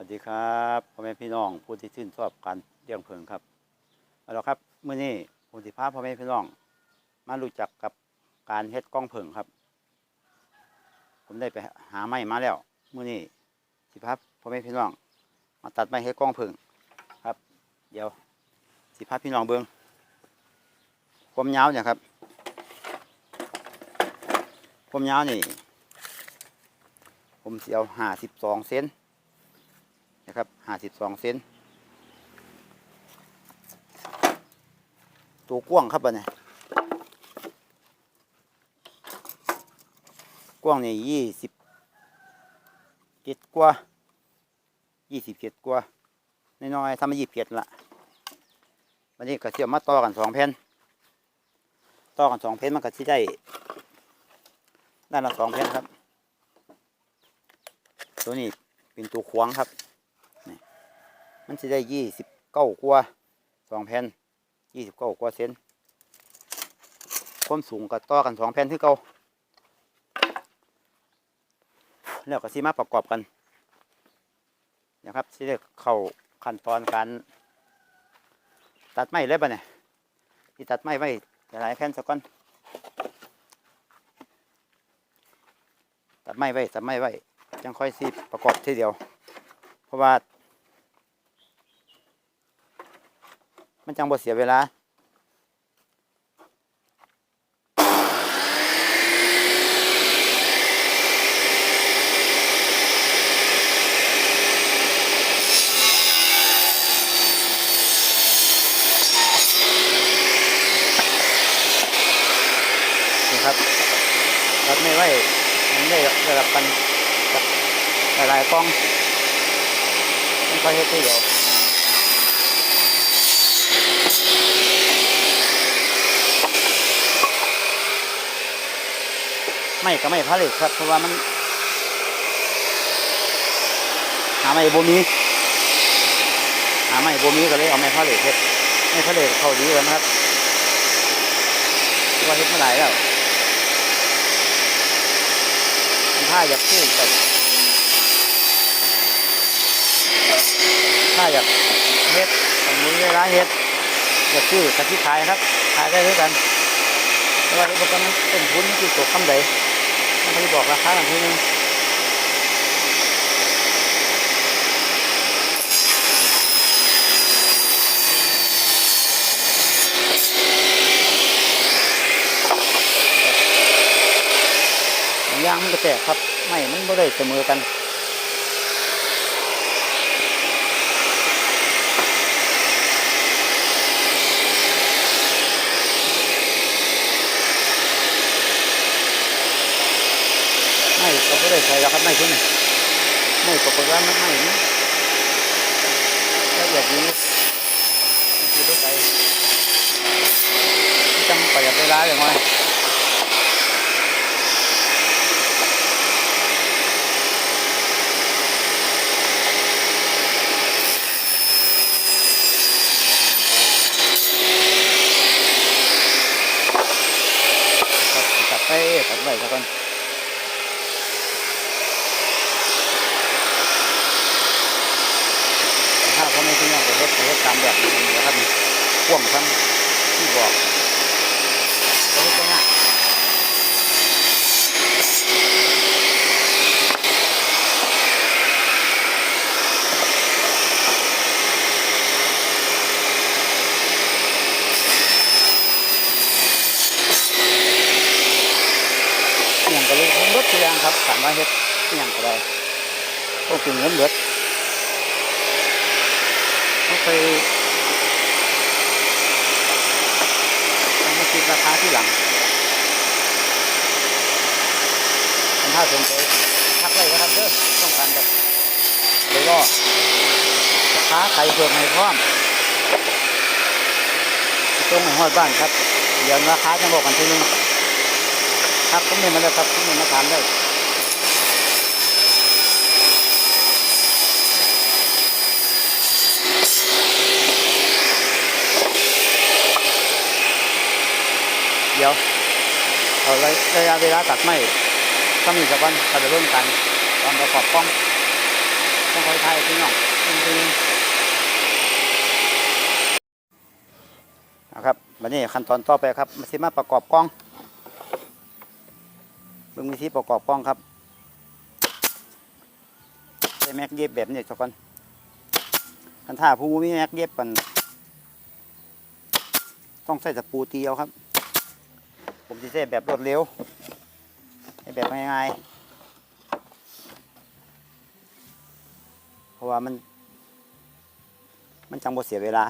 วัสดีครับพ่อแม่พี่น้องผู้ที่ชื่นชอบการเลี้ยงเพิงครับเอาละครับเมื่อนี้ผมสิพาพ่อแม่พี่น้อง มารู้จักกับการเฮ็ดกล้องเพิงครับ ผมได้ไปหาไม้มาแล้วเมื่อนี้สิพาพ่อแม่พี่น้อง มาตัดไม้เฮ็ดกล้องเพิงครับ เดี๋ยวสิพาพี่น้องเบิ้งความยาวเนี่ยครับความยาวนี่ ผมเสิเอาห้าสิบสองเซน นะครับห้าสิบสองเซนตัวกว้างครับอันนี้กว้างนี่ยี่สิบเจ็ดกว่ายี่สิบเจ็ดกว่าน้อยๆทำมายี่สิบเจ็ดละวันนี้ก็เสียบมาต่อกันสองแผ่นต่อกันสองแผ่นมันก็จะได้ด้านละสองแผ่นครับ ตัวนี้เป็นตัวขวางครับ มันจะได้ยี่สิบเก้ากว่าสองแผ่นยี่สิบเก้ากว่าเซนความสูงก็ต่อกันสองแผ่นที่เก่าแล้วก็สิมาประกอบกันนะครับสิได้เข้าขั้นตอนการตัดไม้เลยปะเนี่ยที่ตัดไม้ไว้หลายแผ่นสักก่อนตัดไม้ไว้ตัดไม้ไว้จังค่อยสิประกอบทีเดียว เพราะว่า มันจังบ่เสียเวลาครับรัดไม่ไหวมันได้ระดับกันหลายๆกล้องมันค่อยเฮ็ดทีเดียว ไม่ก็ไม่ผลิตครับ เพราะว่ามัน หาไม่บ่มีหาไม่บ่มีก็เลยเอาไม่ผลิตเฮ็ดไม่ผลิตเขาดีแล้วนะครับเพราะว่าเฮ็ดเมาหลายแล้วถ้าอยากซื้อแต่ถ้าอยากเฮ็ดสมมติเวลาเฮ็ดอยากซื้อกับที่ขายครับขายได้ด้วยกันแต่ว่าอุปกรณ์มันเป็นทุนมันคือตัวคำใด ไม่ได้บอกราคาอย่างที่นึงบางย่างมันก็แตกครับ ไม่มันไม่ได้เสมอกัน ไม่ ก็ไม่ได้ใส่แล้วครับไม่ขึ้นนี่ไม่ปรากฏว่ามันไม่นี่ละเอียดนี้มันคือด้วยใส่จังประหยัดเวลาอย่างไรครับตัดไปตัดไปสักก่อน ถ้าเขาไม่ทิ้งเอาไปเฮ็ดไปเฮ็ดตามแบบนี้นะครับนี่พ่วงทั้งที่บอกไปเฮ็ดไปง่ายอหย่างก็เลยเบิดทุกอย่างครับถา มาเฮ็ดอย่างก็ได้ต้องกินเงินเบิดเขาเคยยังมาคิดราคาที่หลังมันถ้าสนใจทักไว้นะครับเด้อต้องการแบบเลยก็ราคาไข่เพิ่มให้พร้อมตรงในหอดบ้านครับ เดี๋ยวราคาจะบอกกันทีนึงครับผมนี่มาแล้วครับผมนี่มาถามได้ เดี๋ยวเอาระยะเวลาตัดไม้ต้องมีสักวันถ้าจะเริ่มกัน ตอนประกอบกล้องต้องคอยไทยพี่น้องจริงๆนะครับวันนี้ขั้นตอนต่อไปครับมาสิมาประกอบกล้องเบิ่งวิธีประกอบกล้องครับใช้แม็กเย็บแบบนี้สักก่อนคันถ้าผู้มีแม็กเย็บกันต้องใส่ตะปูตีเอาครับ ผมจะใช้แบบรวดเร็ว ให้แบบง่ายๆเพราะว่ามัน มันจังบ่เสียเวลา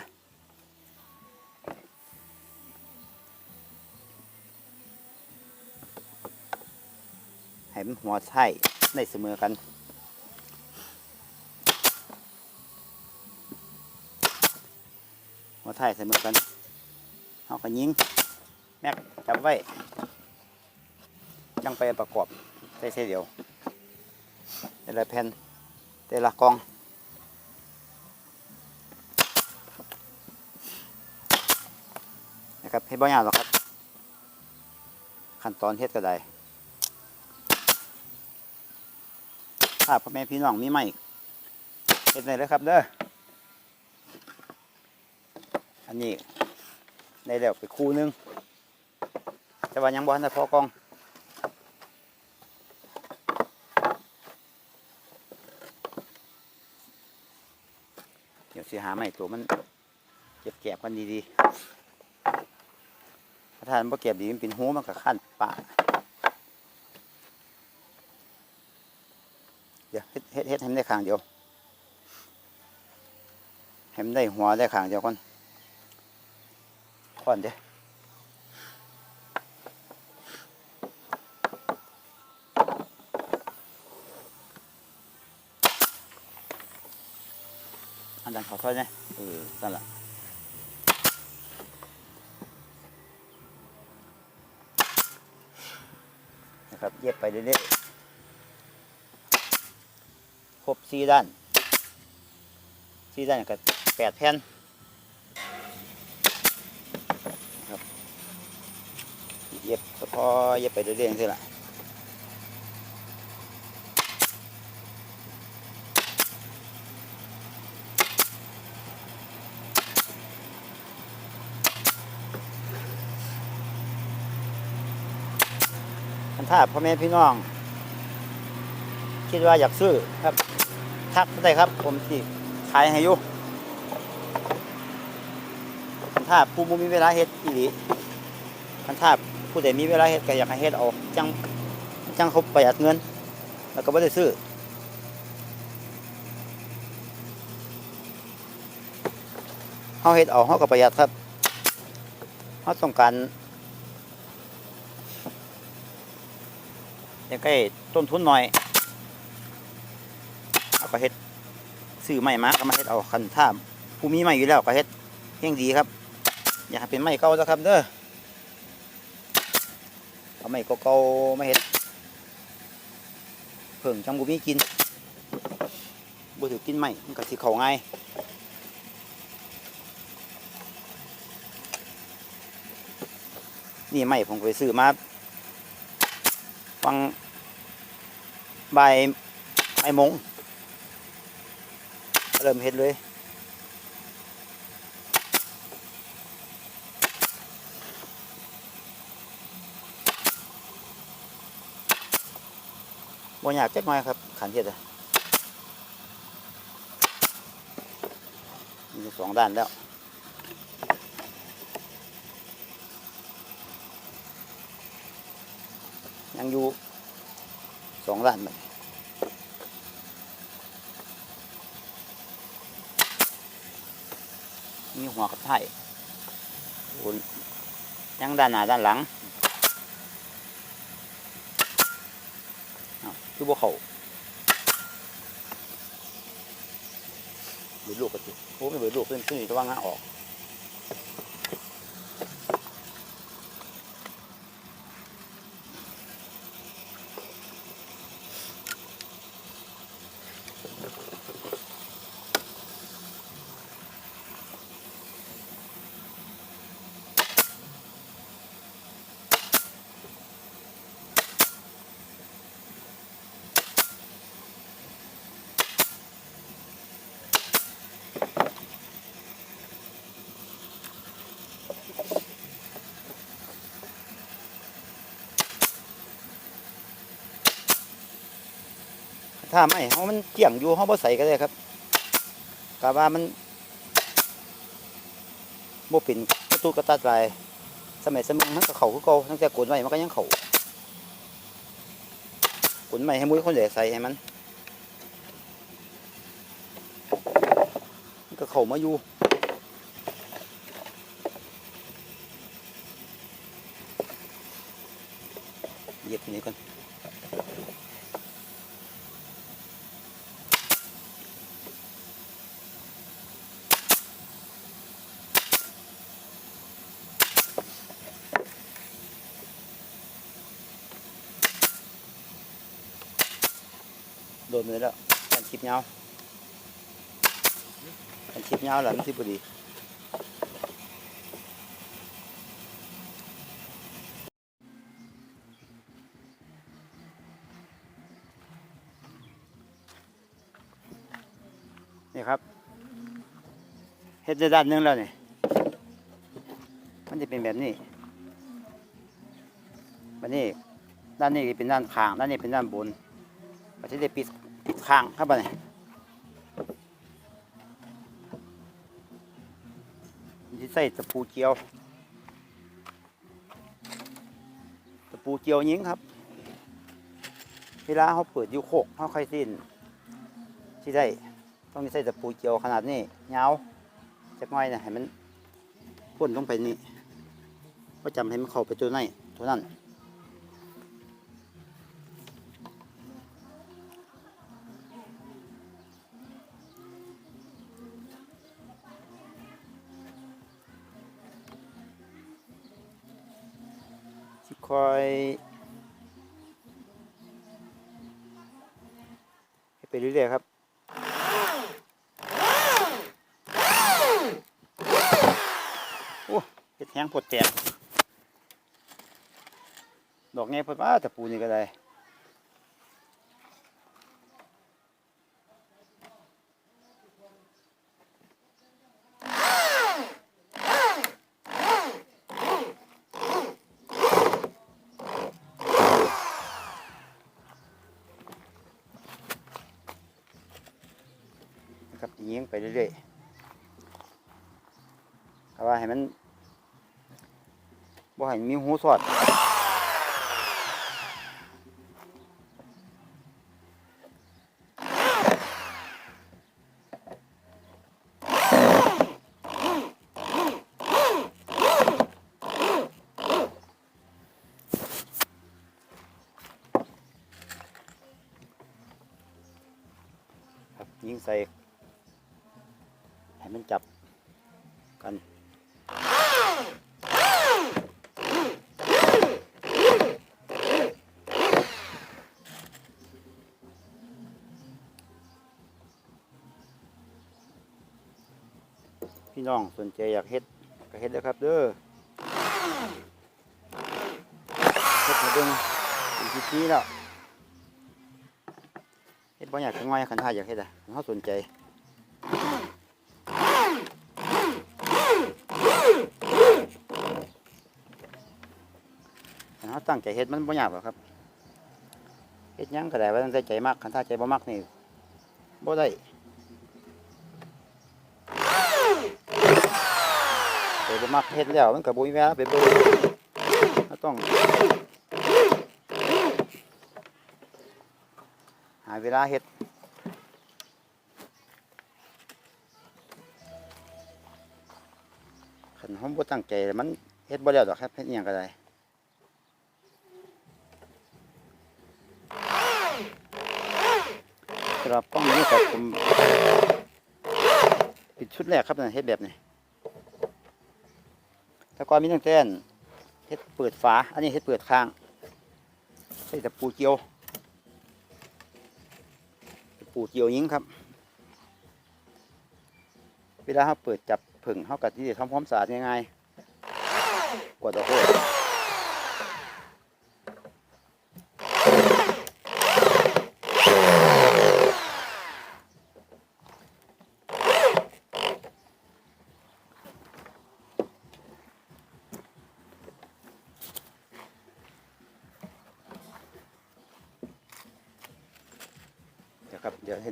ให้มันหัวไส้ได้เสมอกันหัวไส้เสมอกันเอาก็ยิง แม็กจับไว้ยังไปประกอบใส่เส้เดียวแต่ละแผ่นแต่ละกองนะครับให้บ่ยากหรอกครับ ขั้นตอนเฮ็ดก็ได้ถ้าพ่อแม่พี่น้องมีไม่เฮ็ดได้เลยครับเด้ออันนี้ได้แล้วไปคู่นึง แต่ว่ายังบ่ทันได้พอกองเดี๋ยวสิหาใหม่ตัวมันเก็บแกบกันดีๆถ้าทานบ่เก็บดีมันเป็นหูมันก็ขั้นปากเดี๋ยวเฮ็ดเฮ็ดเฮ็ดให้มันได้ข้างเดียวให้มันได้หัวได้ข้างเดียวก่อนก่อนเด้ออันดันเขา ค่อยเนี่ยเออนั่นละนะครับเย็บไปเรื่อยๆครบสี่ด้านสี่ด้านกับแปดแผ่นนะครับเย็บก็พอเย็บไปเรื่อยๆอย่านี้แหละ ถ้าพ่อแม่พี่น้อง คิดว่าอยากซื้อครับ ทักได้ครับ ผมสิขายให้อยู่คันถ้าผู้มีเวลาเฮ็ดอีหลีคันถ้าผู้ใดมีเวลาเฮ็ดก็อยากให้เฮ็ดเอาจังจังเขาประหยัดเงิน แล้วก็บ่ได้ซื้อเฮาเฮ็ดเอาเฮาก็ประหยัดครับเฮาต้องการ อยากให้ต้นทุนหน่อยเอาก็เฮ็ดซื้อไม้มาก็มาเฮ็ดเอาคันถ้าผู้มีไม้อยู่แล้วก็เฮ็ดเพียงดีครับ อยากเป็นไม้เก่าซะครับเด้อเอาไม้เก่าๆมาเฮ็ดเพิ่งจังบ่มีกินบ่ถือกินไม้มันก็สิเข้าง่ายนี่ไม้ผมก็ไปซื้อมา ฟังใบายไอ้มง เริ่มเห็ดเลยบ่อยากจักหน่อยครับขันเห็ดอะมีสองด้านแล้ว ยังอยู่สองด้านไปมีหัวกับไถ่บนยังด้านหน้าด้านหลังคือบ่เขาเบิดลูกกันสิโอ้ไม่เบิดลูกเพิ่นเพิ่นจะว่างาออก ถ้าไม่เฮามันเกี่ยงอยู่เฮาบ่ใส่ก็ได้ครับกะว่ามันบ่เป็นกระตุกกระตัดลายสมัยสมัยมันก็เข้าคือเก่าตั้งแต่กวนไว้มันก็ยังเข้ากวนใหม่ให้มุ้ยคนเหลือใส่ให้มันมันก็เข้ามาอยู่เหยียบนนี้ก่อน นเลยแล้วกันคลิปยากันคลิปยาหละมันที่พอดีนี่ครับเฮ็ดได้ด้านหนึงแล้วนี่มันจะเป็นแบบนี้บันนี้ด้านนี้เป็นด้านข้างด้านนี้เป็นด้านบนก็จะได้ปิดปิด ข้างครับบัดนี้ที่ใส่ตะปูเจียว ตะปูเจียวยิงครับ เวลาเขาเปิดอยูโคกเขาค่อยสิ้น ที่ได้ต้องใส่ตะปูเจียวขนาดนี้ยาวจักหน่อยนะให้มันพ่นลงไปนี่ก็จำให้มันเข้าไปตัวไหนตัวนั้น คอยไปเรื่อยๆครับโอ้เห็ดแห้งปวดแตกดอกไงพอดว่าแต่ปูนี่ก็ได้ ยิงไปเรื่อยๆเอาว่าให้มันบ่ให้มีหูสอด ครับยิงใส่ ให้มันจับ กันพี่น้องสนใจอยากเฮ็ดก็เฮ็ดเลยครับเด้อเฮ็ดมาเบิ่งอีกทีนี้แล้วเฮ็ดบ่อยากจะง่อยคันท่าอยากเฮ็ดอะเขาสนใจ คันเขา ตั้งใจเฮ็ดมันบ่ยากหรอกครับเฮ็ดยังก็ได้ว่าตั้งใจมากคันถ้าใจบ่มักนี่บ่ได้ใจบ่มักเฮ็ดแล้วมันก็บ่มีเวลาไปเบิ่งเราต้องหาเวลาเฮ็ดคันเฮาบ่ตั้งใจมันเฮ็ดบ่แล้วดอกครับเฮ็ดหยังก็ได้ำหรับกล้องนี้ครับผมปิดชุดแรกครับนะเฮ็ดแบบนี้แล้วก็มีตั้งแต่นเฮ็ดเปิดฝา อันนี้เฮ็ดเปิดข้างใส่ตะปูเกียวตะปูเกียวยิงครับ เวลาเขาเปิดจับผึ่งเขากัดที่จะทำความสะอาดง่ายๆกว่าตะโค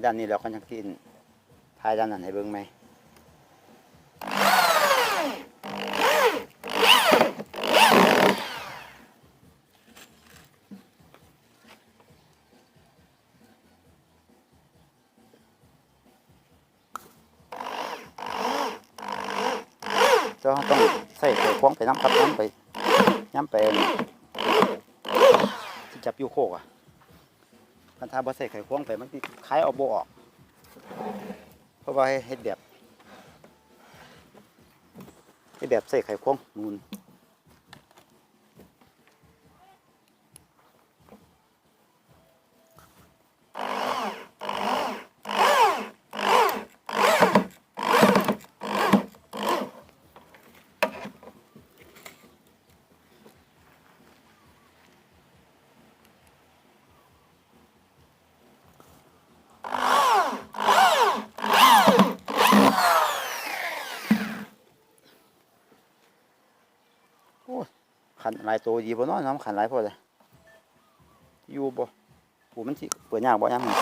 ด้านนี้เราก็จะกินทายด้านนั้นให้เบิ่งไหมเจ้าต้องใส่ไข่ควงไปน้ำครับน้ำไปน้ำไปจับอยูโคกอะ คันทาบ่ใส่ไข่ควงไปมันสิคล้ายเอาโบออก เพราะว่าเฮ็ดแบบเฮ็ดแบบใส่ไข่ควงนูน ขันหลายตัวดีบ่น้อยน้ำขันหลายพอเลยอยู่บ่ปูมันสิเปิดยากบ่ยามนี้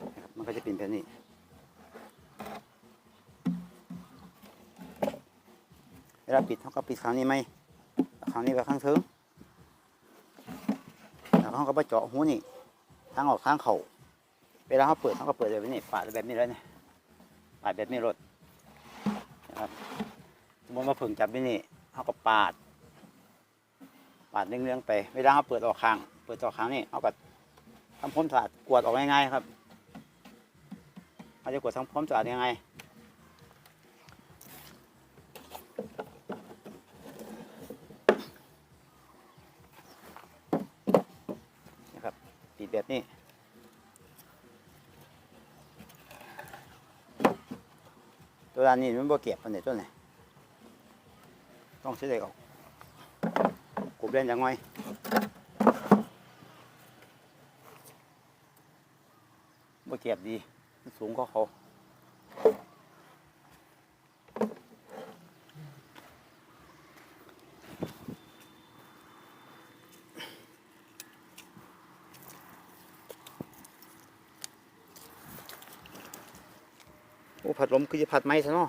นะครับมัน ก็จะเป็นแบบนี้ เวลาปิดเขาก็ปิดครั้งนี้ไหมครั้งนี้ไปข้างเทิงแล้วเขาก็ไปเจาะหูนี่ทางออกทางเขาเวลาเขาเปิดเขาก็เปิดแบบนี้ปาดแบบนี้เลยเนี่ยปาดแบบนี้รถนะครับสมมติว่าผึ่งจับที่นี่เขาก็ปาด ปาดเรื่องๆไป เวลาเขาเปิดออกข้าง เปิดออกข้างนี่เขาก็ทำพ้นสะอาดกวดออกง่ายๆครับ เขาจะกวาดทำพ้นสะอาดยังไง นะครับปิดแบบนี้ตัวด้านนี้มันบ่เก็บอันไหนตัวไหนต้องใช้เด็กออกกบเล่นยังไงบ่เก็บดี สูงกว่าเขาโอ้ผัดลมคือจะผัดไหมซะเนาะ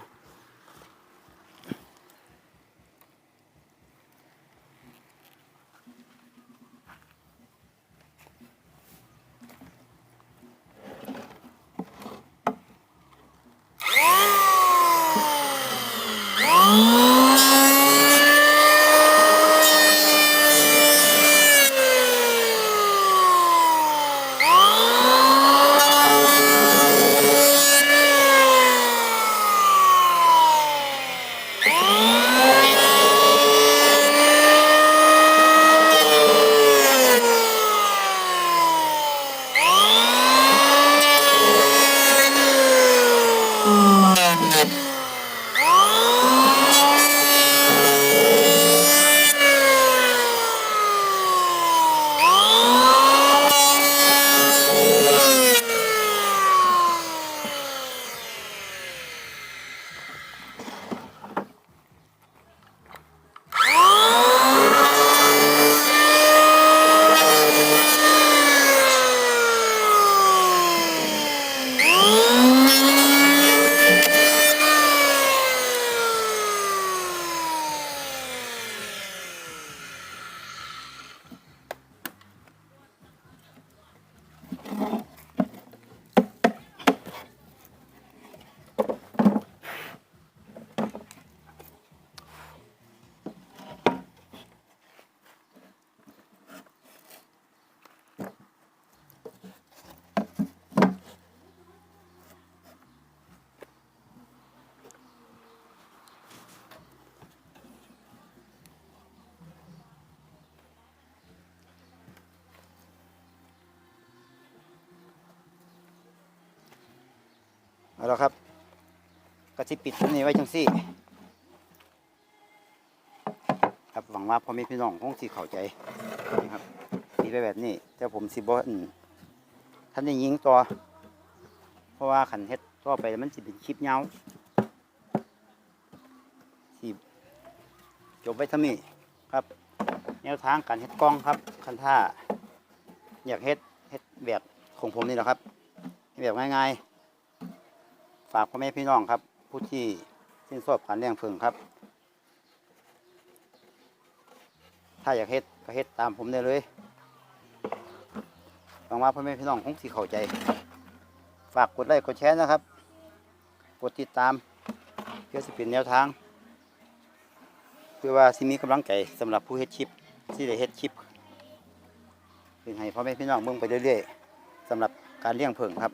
เอาละครับก็สิปิดอันนี้ไว้จังซี่ ครับหวังว่าพ่อแม่พี่น้องคงสิเข้าใจนะครับสีไปแบบนี้แต่ผมสิบ่อืมท่านได้ยิงต่อ เพราะว่าขันเฮ็ดต่อไปมันสิเป็นคลิปยาวสิจบไว้เท่านี้ครับ แนวทางการเฮ็ดกล้องครับคันท่าอยากเฮ็ดเฮ็ดแบบของผมนี่แหละครับเฮ็ดแบบง่ายๆ ฝากพ่อแม่พี่น้องครับ ผู้ที่ชื่นชอบการเลี้ยงผึ่งครับ ถ้าอยากเฮ็ดก็เฮ็ดตามผมได้เลยหวังว่าพ่อแม่พี่น้องคงสิเข้าใจ ฝากกดไลค์กดแชร์นะครับ กดติดตามเพื่อสิเป็นแนวทาง เพื่อว่าสิมีกำลังใจสำหรับผู้เฮ็ดคลิปที่ได้เฮ็ดคลิปเป็นให้พ่อแม่พี่น้องเบิ่งไปเรื่อยๆสำหรับการเลี้ยงผึ่งครับ